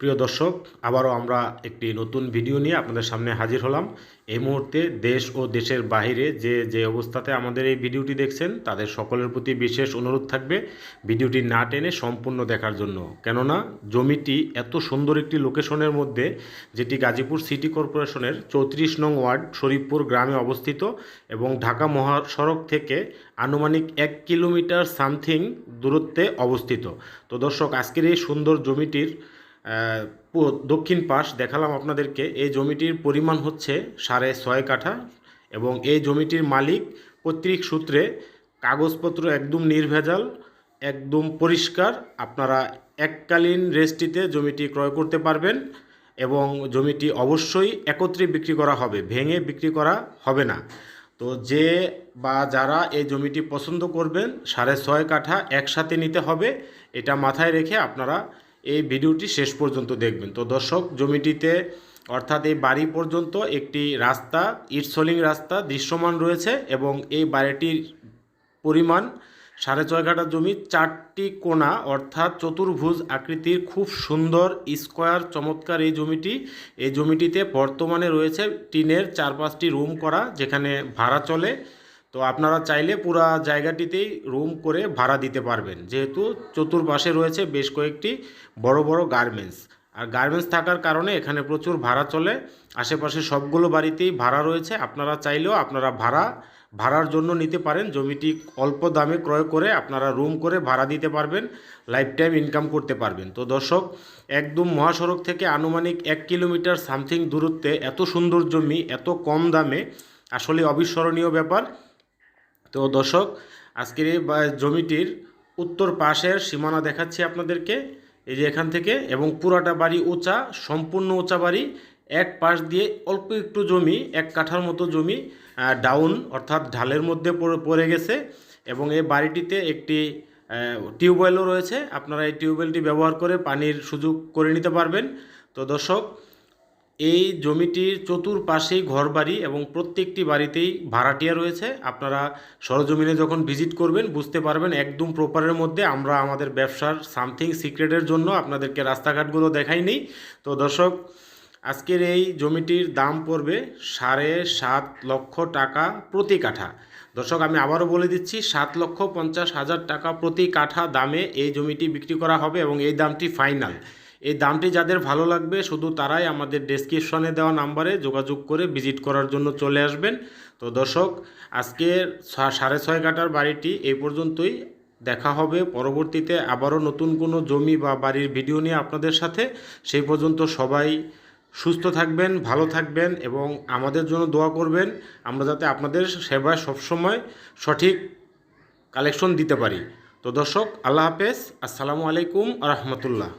প্রিয় দর্শক, আবারও আমরা একটি নতুন ভিডিও নিয়ে আপনাদের সামনে হাজির হলাম। এই মুহূর্তে দেশ ও দেশের বাইরে যে যে অবস্থাতে আমাদের এই ভিডিওটি দেখছেন, তাদের সকলের প্রতি বিশেষ অনুরোধ থাকবে ভিডিওটি না টেনে সম্পূর্ণ দেখার জন্য। কেননা, জমিটি এত সুন্দর একটি লোকেশনের মধ্যে, যেটি গাজীপুর সিটি কর্পোরেশনের চৌত্রিশ নং ওয়ার্ড শরীফপুর গ্রামে অবস্থিত এবং ঢাকা মহাসড়ক থেকে আনুমানিক এক কিলোমিটার সামথিং দূরত্বে অবস্থিত। তো দর্শক, আজকের এই সুন্দর জমিটির দক্ষিণ পাশ দেখালাম আপনাদেরকে। এই জমিটির পরিমাণ হচ্ছে সাড়ে ছয় কাঠা এবং এই জমিটির মালিক পৈতৃক সূত্রে কাগজপত্র একদম নির্ভেজাল, একদম পরিষ্কার। আপনারা এককালীন রেস্টিতে জমিটি ক্রয় করতে পারবেন এবং জমিটি অবশ্যই একত্রে বিক্রি করা হবে, ভেঙে বিক্রি করা হবে না। তো যে বা যারা এই জমিটি পছন্দ করবেন, সাড়ে ছয় কাঠা একসাথে নিতে হবে, এটা মাথায় রেখে আপনারা এই ভিডিওটি শেষ পর্যন্ত দেখবেন। তো দর্শক, জমিটিতে, অর্থাৎ এই বাড়ি পর্যন্ত একটি রাস্তা ইটসলিং রাস্তা দৃশ্যমান রয়েছে এবং এই বাড়িটির পরিমাণ সাড়ে ছয় কাঠা জমি, চারটি কোণা, অর্থাৎ চতুর্ভুজ আকৃতির খুব সুন্দর স্কোয়ার চমৎকার এই জমিটি। এই জমিটিতে বর্তমানে রয়েছে টিনের চার পাঁচটি রুম করা, যেখানে ভাড়া চলে। তো আপনারা চাইলে পুরা জায়গাটিতেই রুম করে ভাড়া দিতে পারবেন। যেহেতু চতুর্পাশে রয়েছে বেশ কয়েকটি বড় বড় গার্মেন্টস আর গার্মেন্টস থাকার কারণে এখানে প্রচুর ভাড়া চলে। আশেপাশে সবগুলো বাড়িতেই ভাড়া রয়েছে। আপনারা চাইলেও আপনারা ভাড়া, ভাড়ার জন্য নিতে পারেন। জমিটি অল্প দামে ক্রয় করে আপনারা রুম করে ভাড়া দিতে পারবেন লাইফ টাইম ইনকাম করতে পারবেন। তো দর্শক, একদম মহাসড়ক থেকে আনুমানিক এক কিলোমিটার সামথিং দূরত্বে এত সুন্দর জমি, এত কম দামে, আসলে অবিস্মরণীয় ব্যাপার। তো দর্শক, আজকের এই জমিটির উত্তর পাশের সীমানা দেখাচ্ছি আপনাদেরকে। এই যে এখান থেকে, এবং পুরাটা বাড়ি উঁচা, সম্পূর্ণ উঁচা বাড়ি, এক পাশ দিয়ে অল্প একটু জমি, এক কাঠার মতো জমি ডাউন, অর্থাৎ ঢালের মধ্যে পড়ে গেছে। এবং এই বাড়িটিতে একটি টিউবওয়েলও রয়েছে। আপনারা এই টিউবওয়েলটি ব্যবহার করে পানির সুযোগ করে নিতে পারবেন। তো দর্শক এই জমিটির চতুর্পাশেই ঘরবাড়ি এবং প্রত্যেকটি বাড়িতেই ভাড়াটিয়া রয়েছে। আপনারা সরজমিনে যখন ভিজিট করবেন, বুঝতে পারবেন একদম প্রপারের মধ্যে আমরা আমাদের ব্যবসার সামথিং সিক্রেটের জন্য আপনাদেরকে রাস্তাঘাটগুলো দেখাইনি তো দর্শক, আজকের এই জমিটির দাম পড়বে সাড়ে সাত লক্ষ টাকা প্রতি কাঠা। দর্শক, আমি আবারও বলে দিচ্ছি, সাত লক্ষ পঞ্চাশ হাজার টাকা প্রতি কাঠা দামে এই জমিটি বিক্রি করা হবে এবং এই দামটি ফাইনাল। এই দামটি যাদের ভালো লাগবে, শুধু তারাই আমাদের ডেসক্রিপশনে দেওয়া নাম্বারে যোগাযোগ করে ভিজিট করার জন্য চলে আসবেন। তো দর্শক আজকের সাড়ে ছয় কাটার বাড়িটি এই পর্যন্তই। দেখা হবে পরবর্তীতে আবারও নতুন কোনো জমি বা বাড়ির ভিডিও নিয়ে আপনাদের সাথে। সেই পর্যন্ত সবাই সুস্থ থাকবেন, ভালো থাকবেন এবং আমাদের জন্য দোয়া করবেন। আমরা যাতে আপনাদের সেবায় সবসময় সঠিক কালেকশন দিতে পারি। তো দর্শক, আল্লাহ হাফেজ। আসসালামু আলাইকুম রহমতুল্লাহ।